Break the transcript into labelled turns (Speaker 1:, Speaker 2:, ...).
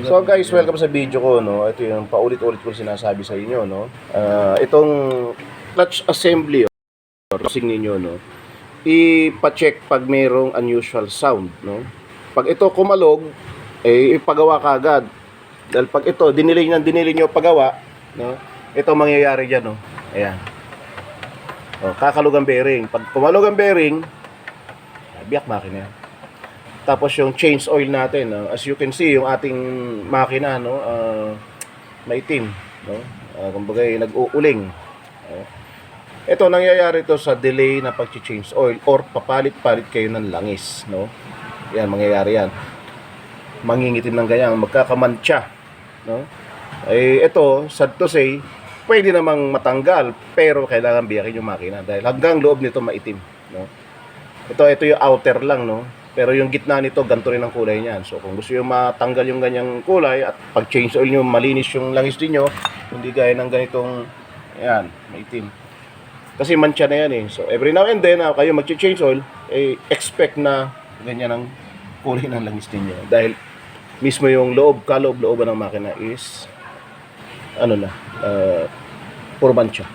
Speaker 1: So guys, welcome sa video ko, no. Ito yung paulit-ulit ko sinasabi sa inyo, no. Ah, itong clutch assembly, or crossing ninyo, no. Ipa-check pag mayroong unusual sound, no. Pag ito kumalog, eh ipagawa ka agad. Dahil pag ito dinilay ng dinilay nyo pagawa, no. Ito ang mangyayari diyan, no. Ayan. Oh, kakalog ang bearing. Pag kumalog ang bearing, biyak makina yan. Tapos yung change oil natin, no? as you can see, yung ating makina, no, ah, maitim, no? Uh, kumbaga, nag-uuling. no? Ito, nangyayari to sa delay na pag-change oil or papalit-palit kayo ng langis, no? Yan, mangyayari yan. Mangingitim ng ganyan, magkakamantsa, no? Eh, ito, sad to say, pwede namang matanggal, pero kailangan biyakin yung makina dahil hanggang loob nito maitim, no? Ito, ito yung outer lang, no? Pero yung gitna nito, ganito rin ang kulay niyan. So, kung gusto yung matanggal yung ganyang kulay at pag change oil nyo, malinis yung langis niyo hindi gaya ng ganitong, ayan, maitim. Kasi mancha na yan eh. So, every now and then, ah, kayo mag-change oil, eh, expect na ganyan ang kulay ng langis ninyo. Dahil mismo yung loob, kaloob-looban ng makina is, ano na, uh, puro mancha.